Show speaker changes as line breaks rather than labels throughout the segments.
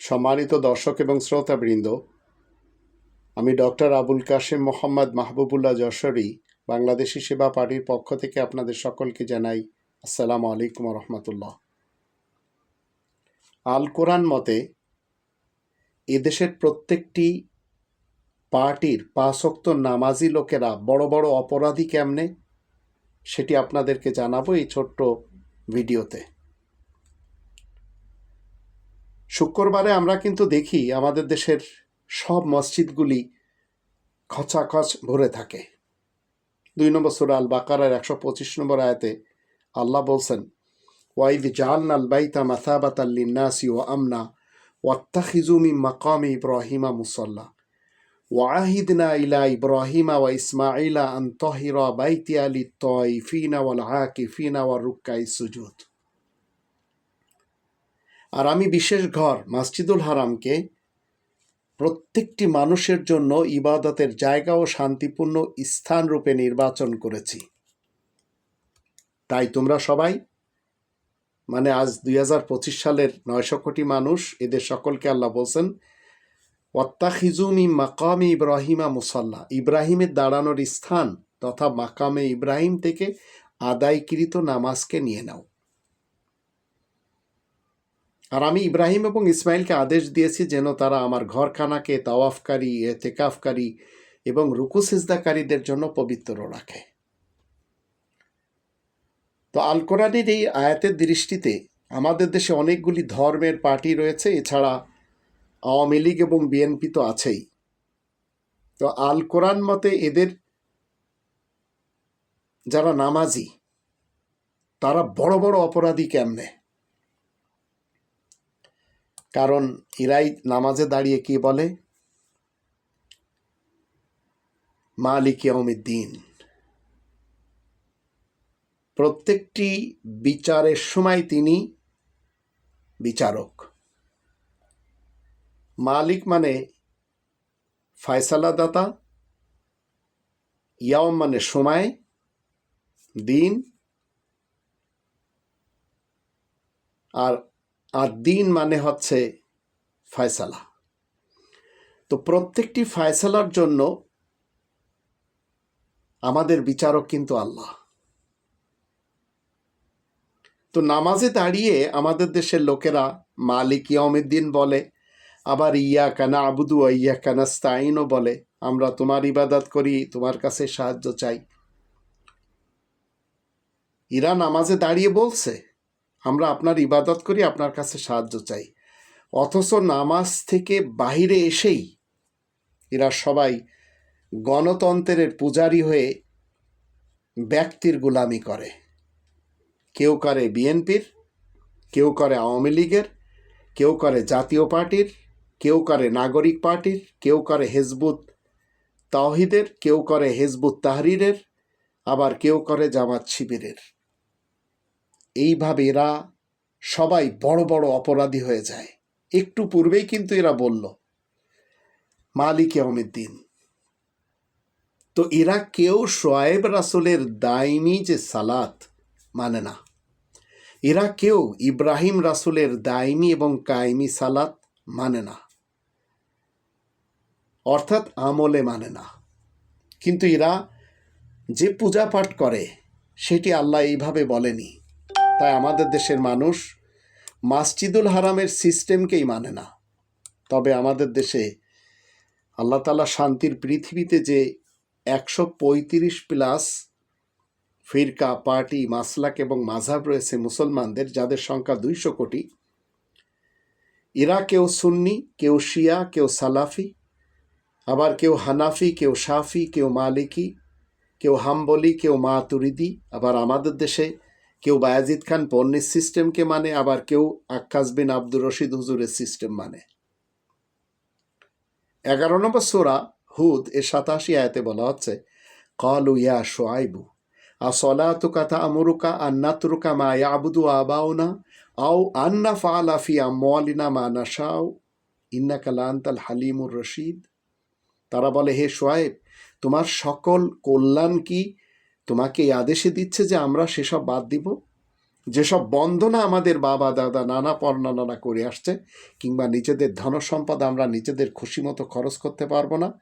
সম্মানিত দর্শক এবং শ্রোতাবৃন্দ, আমি ডক্টর আবুল কাশেম মোহাম্মদ মাহবুবুল্লাহ যশোরী, বাংলাদেশি সেবা পার্টির পক্ষ থেকে আপনাদের সকলকে জানাই আসসালামু আলাইকুম রহমতুল্লাহ আল কোরআন মতে, এদেশের প্রত্যেকটি পার্টির পাঁচক্ত নামাজি লোকেরা বড় বড় অপরাধী কেমনে? সেটি আপনাদেরকে জানাব এই ছোট্ট ভিডিওতে। শুক্রবারে আমরা কিন্তু দেখি আমাদের দেশের সব মসজিদগুলি খচাখচ ভরে থাকে। দুই নম্বর সুরা আল বাকারার একশো পঁচিশ নম্বর আয়াতে আল্লাহ বলছেন ওয়াইদ জাল নাল বাইতা মাসাবাত আল্লিনাসি ও আমনা ওয়াত্তাখিজুমি মাকামি ইব্রাহিমা মুসল্লা। ওয়াহিদনা ইলা ইব্রাহিমা ওয়া ইসমাইলা আন তহিরা বাইতি আলি তয়ফিনা ওয়াল হাকিফিনা ওয়া রুক্কাই সুজুদ। আর আমি বিশেষ ঘর, মসজিদুল হারামকে প্রত্যেকটি মানুষের জন্য ইবাদতের জায়গা ও শান্তিপূর্ণ স্থান রূপে নির্বাচন করেছি। তাই তোমরা সবাই মানে আজ দুই হাজার পঁচিশ সালের নয়শো কোটি মানুষ, এদের সকলকে আল্লাহ বলছেন ওয়াত্তাখিজুমি মাকামে ইব্রাহিমা মুসাল্লা। ইব্রাহিমের দাঁড়ানোর স্থান তথা মাকামে ইব্রাহিম থেকে আদায়কৃত নামাজকে নিয়ে নাও। আর আমি ইব্রাহিম এবং ইসমাইলকে আদেশ দিয়েছি যেন তারা আমার ঘরখানাকে তাওয়াফকারী, এতেকাফকারী এবং রুকু সিজদাকারীদের জন্য পবিত্র রাখে। তো আল কোরআনের এই আয়াতের দৃষ্টিতে আমাদের দেশে অনেকগুলি ধর্মের পার্টি রয়েছে, এছাড়া আওয়ামী লীগ এবং বিএনপি তো আছেই। তো আল কোরআন মতে এদের যারা নামাজি, তারা বড় বড় অপরাধী কেমনে? কারণ ইরাই নামাজে দাঁড়িয়ে কি বলে? মালিক দিন প্রত্যেকটি বিচারের সময় তিনি বিচারক। মালিক মানে ফায়সালাদাতা ইয়াম মানে সময়, দিন, আর আর দিন মানে হচ্ছে ফয়সালা। তো প্রত্যেকটি ফয়সালার জন্য আমাদের বিচারক কিন্তু আল্লাহ। তো নামাজে দাঁড়িয়ে আমাদের দেশের লোকেরা মালিক ইয়মেদ্দিন বলে, আবার ইয়া কানা আবুদু ইয়া কানা স্তাইনও বলে, আমরা তোমার ইবাদত করি, তোমার কাছে সাহায্য চাই। ইরা নামাজে দাঁড়িয়ে বলছে আমরা আপনার ইবাদত করি, আপনার কাছে সাহায্য চাই। অথচ নামাজ থেকে বাহিরে এসেই এরা সবাই গণতন্ত্রের পূজারী হয়ে ব্যক্তির গুলামি করে। কেউ করে বিএনপির, কেউ করে আওয়ামী লীগের, কেউ করে জাতীয় পার্টির, কেউ করে নাগরিক পার্টির, কেউ করে হেজবুত তাহিদের কেউ করে হেজবুত তাহরিরের, আবার কেউ করে জামাত শিবিরের। এইভাবে এরা সবাই বড় বড় অপরাধী হয়ে যায়। একটু পূর্বেই কিন্তু এরা বলল, মালিক দিন তো এরা কেউ শোয়েব রাসুলের দাইমি যে সালাত মানে না। এরা কেউ ইব্রাহিম রাসুলের দাইমি এবং কায়েমি সালাত মানে না। অর্থাৎ আমলে মানে না। কিন্তু এরা যে পূজা পাঠ করে, সেটি আল্লাহ এইভাবে বলেনি। তাই আমাদের দেশের মানুষ মাসজিদুল হারামের সিস্টেমকেই মানে না। তবে আমাদের দেশে আল্লাহ তালা শান্তির পৃথিবীতে যে একশো পঁয়ত্রিশ প্লাস ফিরকা, পার্টি, মাসলাক এবং মাঝাব রয়েছে মুসলমানদের, যাদের সংখ্যা দুইশো কোটি। এরা কেউ সুন্নি, কেউ শিয়া, কেউ সালাফি, আবার কেউ হানাফি, কেউ শাফি, কেউ মালিকি, কেউ হাম্বলি, কেউ মা তুরিদি আবার আমাদের দেশে কেউ বায়াজিদ খান পন্নির সিস্টেমকে মানে আবার কেউ আক্কাস বিন আব্দুর রশিদ হুজুরের সিস্টেম মানে। এগারো নম্বর সোরা হুদ এর সাতাশি আয়াতে বলা হচ্ছে, কলু ইয়া শোয়াইবু আসলাতু কথা আমরুকা আন্নাতরুকা মা ইয়াবুদু আবাউনা, আও আন্না ফালা ফি আমওয়ালিনা মা নাশাও ইন্নাকা লান্তাল হালিমুর রশিদ। তারা বলে, হে সোয়াইব তোমার সকল কল্যাণ কি তোমাকে এই আদেশে দিচ্ছে যে আমরা সেসব বাদ দিব? যেসব বন্ধনা আমাদের বাবা, দাদা, নানা পর্ণানা করে আসছে, কিংবা নিজেদের ধন সম্পদ আমরা নিজেদের খুশি মতো খরচ করতে পারব না,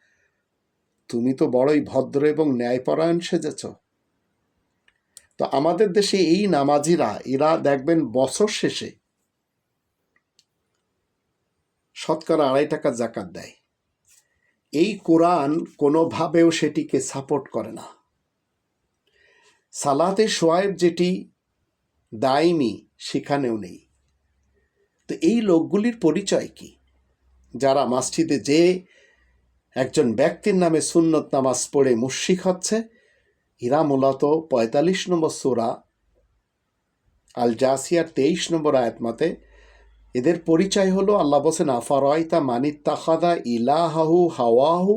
তুমি তো বড়ই ভদ্র এবং ন্যায়পরায়ণ সেজেছ। তো আমাদের দেশে এই নামাজিরা, এরা দেখবেন বছর শেষে শতকরা আড়াই টাকা জাকাত দেয়। এই কোরআন কোনোভাবেও সেটিকে সাপোর্ট করে না। সালাতে সোয়াইব যেটি দায়মি, সেখানেও নেই। তো এই লোকগুলির পরিচয় কি? যারা মসজিদে যে একজন ব্যক্তির নামে সুন্নত নামাজ পড়ে মুশিক হচ্ছে, এরা মূলত পঁয়তাল্লিশ নম্বর সোরা আল জাসিয়ার তেইশ নম্বর আয়াত মতে, এদের পরিচয় হলো আল্লাহ বলছেন আফারয়তা মানিত্তাখাদা ইলাহাহু হাওয়াহু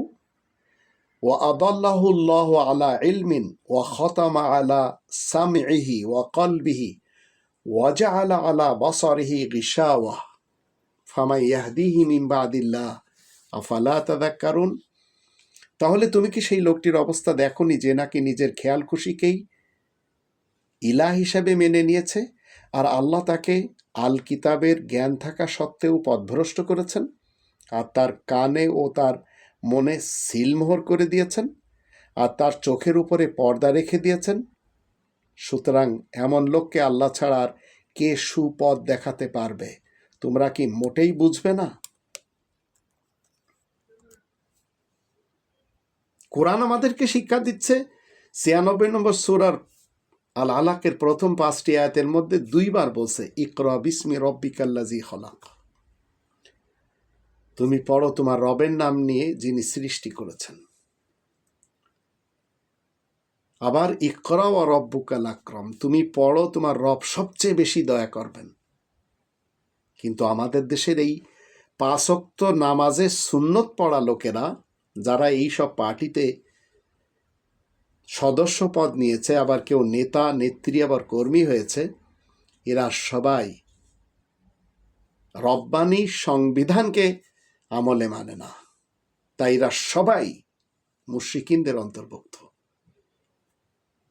ও আদাল্লাহুল্লাহ আলা ইলমিন ও খতামা আলা সামিহি ও কলবিহি ওয়াজা আলা আলা বসরিহি গিসাওয়া ফামা ইয়াহদিহি মিন বাদিল্লাহ আফালা তাহলে তুমি কি সেই লোকটির অবস্থা দেখনি যে নাকি নিজের খেয়াল খুশিকেই ইলা হিসাবে মেনে নিয়েছে? আর আল্লাহ তাকে আল কিতাবের জ্ঞান থাকা সত্ত্বেও পথভ্রষ্ট করেছেন? আর তার কানে ও তার মনে সিলমোহর করে দিয়েছেন আর তার চোখের উপরে পর্দা রেখে দিয়েছেন। সুতরাং এমন লোককে আল্লাহ ছাড়া আর কে সুপথ দেখাতে পারবে? তোমরা কি মোটেই বুঝবে না? কোরআন আমাদেরকে শিক্ষা দিচ্ছে। ছিয়ানব্বই নম্বর সুরার আল আলাকের প্রথম পাঁচটি আয়াতের মধ্যে দুইবার বলছে, ইকরা বিস্মি রব্বিকাল্লাজি হলাক তুমি পড়ো তোমার রবের নাম নিয়ে যিনি সৃষ্টি করেছেন। আবার ইকরা ও রব্বুকাল আক্রম তুমি পড়ো তোমার রব সবচেয়ে বেশি দয়া করবেন। কিন্তু আমাদের দেশের এই পাঁচক্ত নামাজে সুন্নত পড়া লোকেরা, যারা এই সব পার্টিতে সদস্য পদ নিয়েছে, আবার কেউ নেতা, নেত্রী, আবার কর্মী হয়েছে, এরা সবাই রব্বানি সংবিধানকে আমলে মানে না। তাই এরা সবাই মুশ্রিকিনদের অন্তর্ভুক্ত।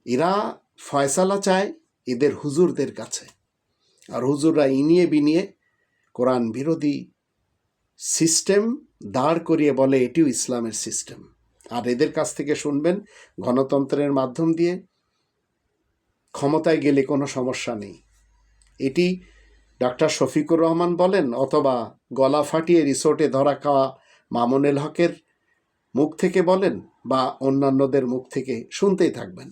এরা ফয়সালা চায় এদের হুজুরদের কাছে। আর হুজুররা ইনিয়ে বিনিয়ে কোরআন বিরোধী সিস্টেম দাঁড় করিয়ে বলে, এটিও ইসলামের সিস্টেম। আর এদের কাছ থেকে শুনবেন গণতন্ত্রের মাধ্যম দিয়ে। ক্ষমতায় গেলে কোনো সমস্যা নেই। এটি ডক্টর শফিকুর রহমান বলেন, অথবা গলা ফাটিয়ে রিসোর্টে ধরা খাওয়া মামুনুল হকের মুখ থেকে বলেন বা অন্যান্যদের মুখ থেকে শুনতেই থাকবেন।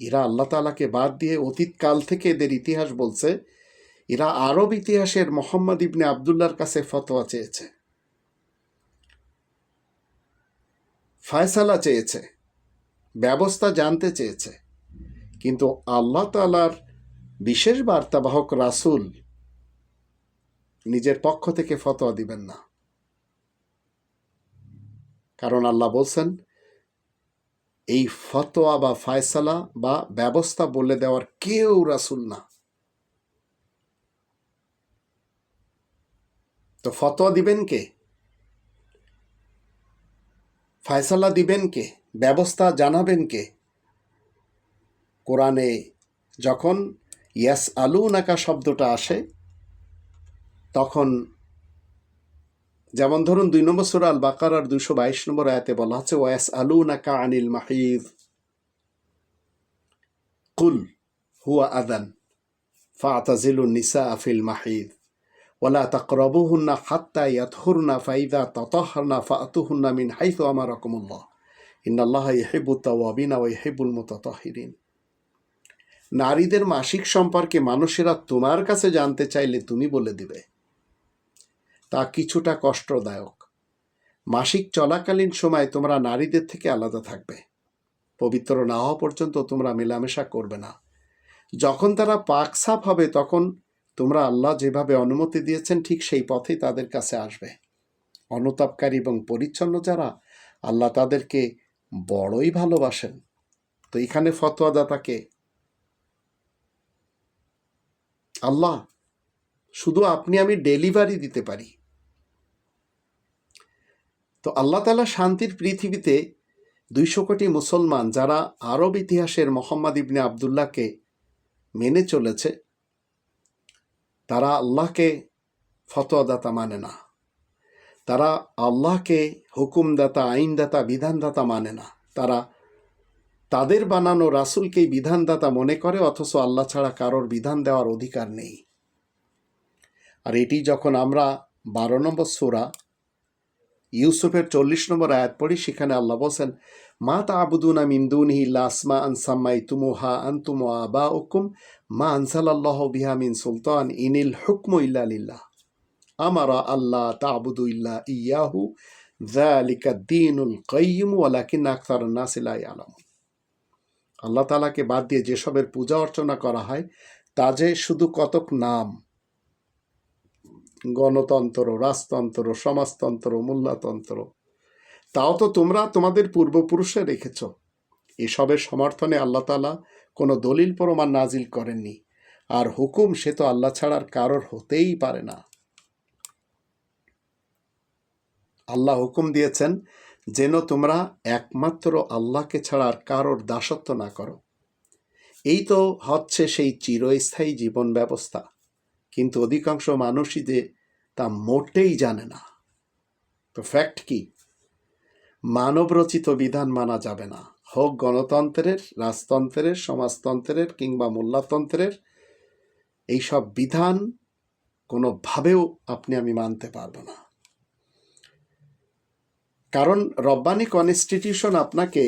এরা আল্লাহ তালাকে বাদ দিয়ে অতীতকাল থেকে এদের ইতিহাস বলছে এরা আরব ইতিহাসের মোহাম্মদ ইবনে আবদুল্লার কাছে ফতোয়া চেয়েছে। ফায়সালা চেয়েছে, ব্যবস্থা জানতে চেয়েছে, কিন্তু আল্লাহ তালার বিশেষ বার্তাবাহক রাসুল নিজের পক্ষ থেকে ফতোয়া দিবেন না। কারণ আল্লাহ বলছেন, এই ফতোয়া বা ফায়সালা বা ব্যবস্থা বলে দেওয়ার কেউ রাসুল না। তো ফতোয়া দিবেন কে? ফায়সালা দিবেন কে? ব্যবস্থা জানাবেন কে? কোরআনে যখন ইয়াস আলু নাকা শব্দটা আসে, তখন যেমন ধরুন দুই নম্বর সুরা আল বাকার আর দুইশো বাইশ নম্বর আয়াতে বলা হচ্ছে ওয়াস আলু নাকা আনিল মাহিদ। কুল হুয়া আদান ফাতাজিলু নিসা আফিল মাহিদ। ওলা তাকরবুহুন্না হাত্তা ইয়াতহুরনা ফাইদা ততহরনা ফাতুহুন্না মিন হাইতু আমার রকমুল্লাহ ইন্নাল্লাহ ইহেবু তাওয়াবিনা ও ইহেবুল মুতাতাহিরিন। নারীদের মাসিক সম্পর্কে মানুষেরা তোমার কাছে জানতে চাইলে তুমি বলে দিবে। তা কিছুটা কষ্টদায়ক। মাসিক চলাকালীন সময় তোমরা নারীদের থেকে আলাদা থাকবে। পবিত্র না হওয়া পর্যন্ত তোমরা মেলামেশা করবে না। যখন তারা পাক সাফ হবে, তখন তোমরা আল্লাহ যেভাবে অনুমতি দিয়েছেন, ঠিক সেই পথেই তাদের কাছে আসবে। অনুতাপকারী এবং পরিচ্ছন্ন যারা, আল্লাহ তাদেরকে বড়ই ভালোবাসেন। তো এখানে ফতোয়াদাতাকে আল্লাহ, শুধু আপনি আমি ডেলিভারি দিতে পারি। তো আল্লাহ তালা শান্তির পৃথিবীতে দুইশো কোটি মুসলমান যারা আরব ইতিহাসের মোহাম্মদ ইবনে আবদুল্লাহকে মেনে চলেছে, তারা আল্লাহকে ফতোয়াদাতা মানে না। তারা আল্লাহকে হুকুমদাতা, আইনদাতা, বিধানদাতা মানে না। তারা তাদের বানানো রাসুলকেই বিধানদাতা মনে করে, অথচ আল্লাহ ছাড়া কারোর বিধান দেওয়ার অধিকার নেই। আর এটি যখন আমরা বারো নম্বর সুরা, ইউসুফের চল্লিশ নম্বর আয়াত পড়ি, সেখানে আল্লাহ বলছেন, মা তা আবুদুনা মিন্দুন হিল্লা আসমা আনসাম্মাই তুমুহা আন্তুম আবা উকুম মা আনসাল্লাহ বিহা মিন সুলতান, ইনিল হুকম ইল্লা লিল্লাহ। আমারা আল্লাহ তাবুদু ইল্লা ইয়াহু, যালিকা দ্বীনুল কাইয়্যিম ওয়ালাকিন আকতার নাস লা ইয়ালামুন। আল্লাহ তাআলাকে বাদ দিয়ে যেসবের পূজা অর্চনা করা হয়, তা যে শুধু কতক নাম? গণতন্ত্র, রাজতন্ত্র, সমাজতন্ত্র, মূল্যতন্ত্র। তাও তো তোমরা তোমাদের পূর্বপুরুষে রেখেছ। এসবের সমর্থনে আল্লাহ তালা কোনো দলিল প্রমাণ নাজিল করেননি। আর হুকুম সে তো আল্লাহ ছাড়ার কারোর হতেই পারে না। আল্লাহ হুকুম দিয়েছেন যেন তোমরা একমাত্র আল্লাহকে ছাড়া আর কারোর দাসত্ব না করো। এই তো হচ্ছে সেই চিরস্থায়ী জীবন ব্যবস্থা কিন্তু অধিকাংশ মানুষই যে তা মোটেই জানে না। তো ফ্যাক্ট কি? মানবরচিত বিধান মানা যাবে না। হোক গণতন্ত্রের, রাজতন্ত্রের, সমাজতন্ত্রের কিংবা মোল্লাতন্ত্রের এইসব বিধান কোনোভাবেও আপনি আমি মানতে পারব না। কারণ রব্বানি কনস্টিটিউশন আপনাকে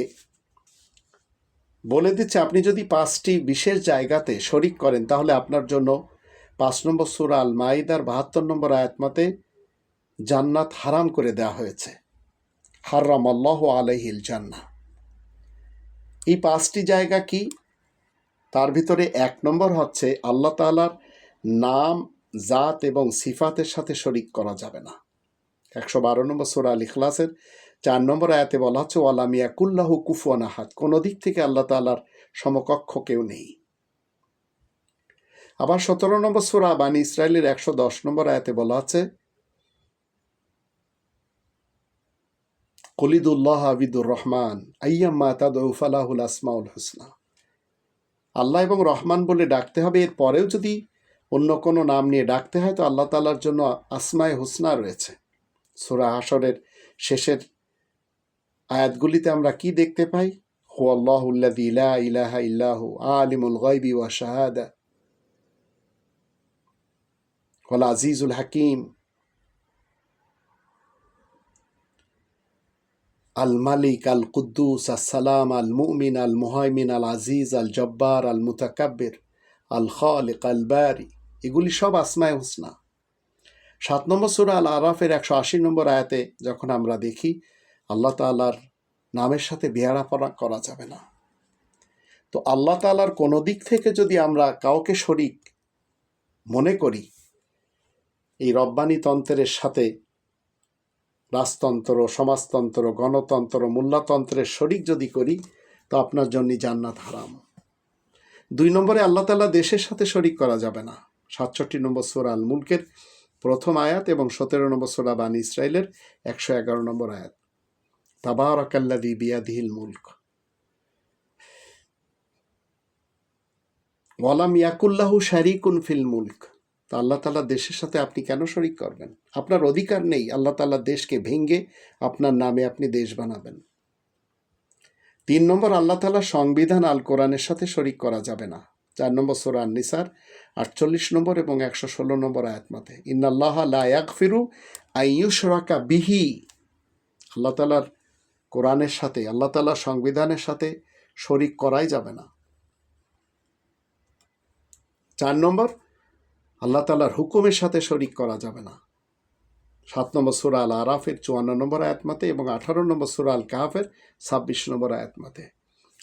বলে দিচ্ছে, আপনি যদি পাঁচটি বিশেষ জায়গাতে শরিক করেন, তাহলে আপনার জন্য পাঁচ নম্বর সুরা আল মাইদার বাহাত্তর নম্বর আয়াতমাতে জান্নাত হারাম করে দেওয়া হয়েছে। হারাম আল্লাহ আলহিল জান্না এই পাঁচটি জায়গা কি? তার ভিতরে এক নম্বর হচ্ছে, আল্লাহ তালার নাম, জাত এবং সিফাতের সাথে শরিক করা যাবে না। একশো বারো নম্বর সোরা আল ইখলাসের চার নম্বর আয়াতে বলা হচ্ছে ওয়ালামিয়া কুল্লাহু কুফুয়ান আহাদ। কোনো দিক থেকে আল্লাহ তালার সমকক্ষ কেউ নেই। আবার সতেরো নম্বর সুরা বানী ইসরায়েলের একশো দশ নম্বর আয়াতে বলা আছে কলিদুল্লাহ আবিদুর রহমান, আইয়াম্মা তাদৌফালাহুল আসমাউল হুসনা। আল্লাহ এবং রহমান বলে ডাকতে হবে, এর পরেও যদি অন্য কোনো নাম নিয়ে ডাকতে হয়, তো আল্লাহ তালার জন্য আসমায় হুসনা রয়েছে। সুরা হাসরের শেষের আয়াতগুলিতে আমরা কি দেখতে পাই? হু আল্লাহ ইলা ইলাহা ইল্লাহু আলিমুল গাইবি ওয়া শাহাদা। ওয়াল আজিজুল হাকিম। আল মালিক আল কুদ্দুস আসসালাম আল মুমিন, আল মুহাইমিন, আল আজিজ, আল জব্বার, আল মুতাকাব্বির সাত নম্বর সুরা আল আরাফের একশো আশি নম্বর আয়াতে যখন আমরা দেখি, আল্লাহ তালার নামের সাথে বেয়ারাপনা করা যাবে না। তো আল্লাহ তালার কোনো দিক থেকে যদি আমরা কাউকে শরিক মনে করি, এই রব্বানি তন্ত্রের সাথে রাজতন্ত্র, সমাজতন্ত্র, গণতন্ত্র, মূল্যতন্ত্রের শরিক যদি করি, তো আপনার জন্য জান্নাত হারাম। দুই নম্বরে আল্লাহ তালা দেশের সাথে শরিক করা যাবে না। সাতষট্টি নম্বর সোরা আল মুলকের প্রথম আয়াত এবং সতেরো নম্বর সোরা বান ইসরায়েলের একশো এগারো নম্বর আয়াত। তাবারাকাল্লাদি বিয়াদিহিল মুলক। ওয়ালাম ইয়াকুল্লাহু শারিকুন ফিল মুলক। তা আল্লাহ তালা দেশের সাথে আপনি কেন শরিক করবেন? আপনার অধিকার নেই, আল্লাহ তালা দেশকে ভেঙ্গে আপনার নামে আপনি দেশ বানাবেন। তিন নম্বর, আল্লাহ তালা সংবিধান আল কোরআনের সাথে শরিক করা যাবে না। চার নম্বর সোরা নিসার আটচল্লিশ নম্বর এবং একশো ষোলো নম্বর আয়াতমাতে ইন্নাল্লাহ লায়াক ফিরু আইয়ুসরাকা বিহি। আল্লাহ তালার কোরআনের সাথে, আল্লাহ তালার সংবিধানের সাথে শরিক করাই যাবে না। চার নম্বর, আল্লাহ তালার হুকুমের সাথে শরিক করা যাবে না। সাত নম্বর সুরা আল আরাফের চুয়ান্ন নম্বর আয়াতমাতে এবং আঠারো নম্বর সুরা আল কাহাফের ছাব্বিশ নম্বর আয়াতমাতে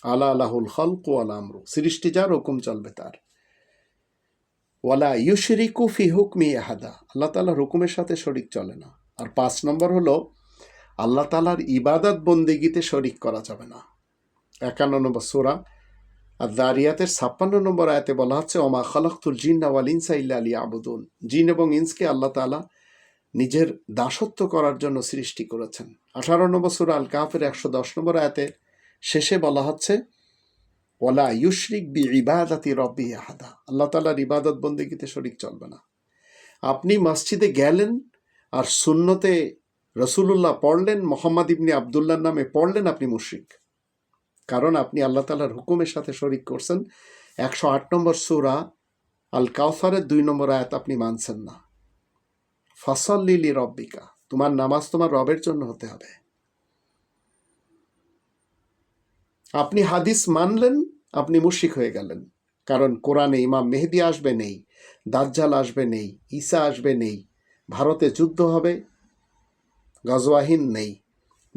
আলা আলাহুল হলক আল আমরু। সৃষ্টি যার, হুকুম চলবে তার। ওয়ালা ইউশরিকু ফি হুকমি আহাদা। আল্লাহ তালার হুকুমের সাথে শরিক চলে না। আর পাঁচ নম্বর হলো, আল্লাহ তালার ইবাদত বন্দিগিতে শরিক করা যাবে না। একান্ন নম্বর সুরা আর দারিয়াতের ছাপ্পান্ন নম্বর আয়াতে বলা হচ্ছে, ওমা খালাক্তুল জিন ওয়াল ইনসা ইল্লা আলী আবুদুন জিন এবং ইনসকে আল্লাহ তালা নিজের দাসত্ব করার জন্য সৃষ্টি করেছেন। আঠারো নম্বর সুরা আল কাহাফের একশো দশ নম্বর আয়াতে শেষে বলা হচ্ছে ওলা ইউশরিক বি ইবাদাতি রব্বি আহাদা। আল্লাহ তালার ইবাদত বন্দিগিতে শরিক চলবে না। আপনি মসজিদে গেলেন আর সুন্নতে রসুলুল্লাহ পড়লেন, মোহাম্মদ ইবনি আবদুল্লার নামে পড়লেন আপনি মুশরিক। কারণ আপনি আল্লাহ তালার হুকুমের সাথে শরিক করছেন। একশো আট নম্বর সুরা আল কাউসারের দুই নম্বর আয়াত আপনি মানছেন না। ফসল লিলি রব্বিকা, তোমার নামাজ তোমার রবের জন্য হতে হবে। আপনি হাদিস মানলেন, আপনি মুশিক হয়ে গেলেন। কারণ কোরআনে ইমাম মেহেদি আসবে নেই, দাজ্জাল আসবে নেই, ঈসা আসবে নেই, ভারতে যুদ্ধ হবে, গজওয়াহীন নেই,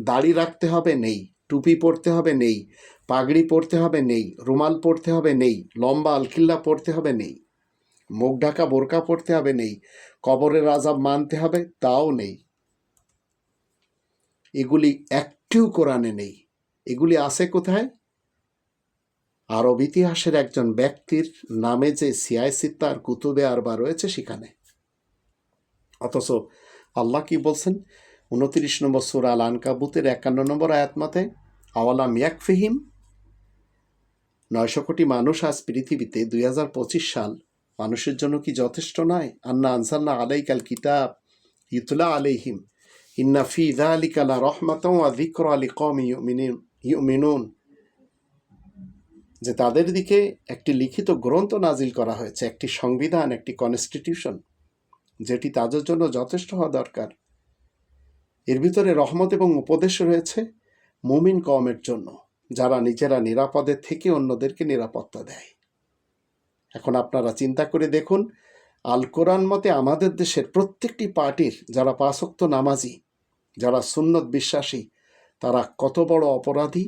দাড়ি রাখতে হবে নেই, টুপি পরতে হবে নেই, পাগড়ি পরতে হবে নেই, রুমাল পরতে হবে নেই, লম্বা আলকিল্লা পরতে হবে নেই, মুখ ঢাকা বোরকা পরতে হবে নেই, কবরের আজাব মানতে হবে, তাও নেই। এগুলি একটিও কোরআনে নেই। এগুলি আছে কোথায়? আরব ইতিহাসের একজন ব্যক্তির নামে যে সিয়াই সিত্তার কুতুবে আরবা রয়েছে সেখানে। অথচ আল্লাহ কি বলছেন? উনত্রিশ নম্বর সুরা আল আনকাবুতের একান্ন নম্বর আয়াত মতে, আওয়ালাম ইয়াকফিহিম? নয়শো কোটি মানুষ আজ পৃথিবীতে দুই হাজার পঁচিশ সাল, মানুষের জন্য কি যথেষ্ট নয়? আন্না আনসাল্লা আলাইকাল কিতাব, ইতুলা আলাইহিম, ইন্না ফি দালিকালা রহমাতম আ যিকর আলী কম ইউমিনুন, যে তাদের দিকে একটি লিখিত গ্রন্থ নাজিল করা হয়েছে, একটি সংবিধান, একটি কনস্টিটিউশন যেটি তাদের জন্য যথেষ্ট হওয়া দরকার। এর ভিতরে রহমত এবং উপদেশ রয়েছে মুমিন কমের জন্য, যারা নিজেরা নিরাপদে থেকে অন্যদেরকে নিরাপত্তা দেয়। এখন আপনারা চিন্তা করে দেখুন, আল কোরআন মতে আমাদের দেশের প্রত্যেকটি পার্টির, যারা পাশক্ত নামাজি, যারা সুন্নত বিশ্বাসী তারা কত বড় অপরাধী?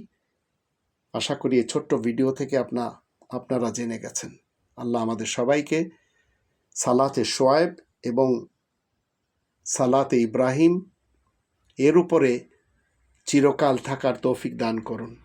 আশা করি এই ছোট্ট ভিডিও থেকে আপনা আপনারা জেনে গেছেন। আল্লাহ আমাদের সবাইকে সালাতে শোয়েব এবং সালাতে ইব্রাহিম এর উপরে চিরকাল থাকার তৌফিক দান করুন।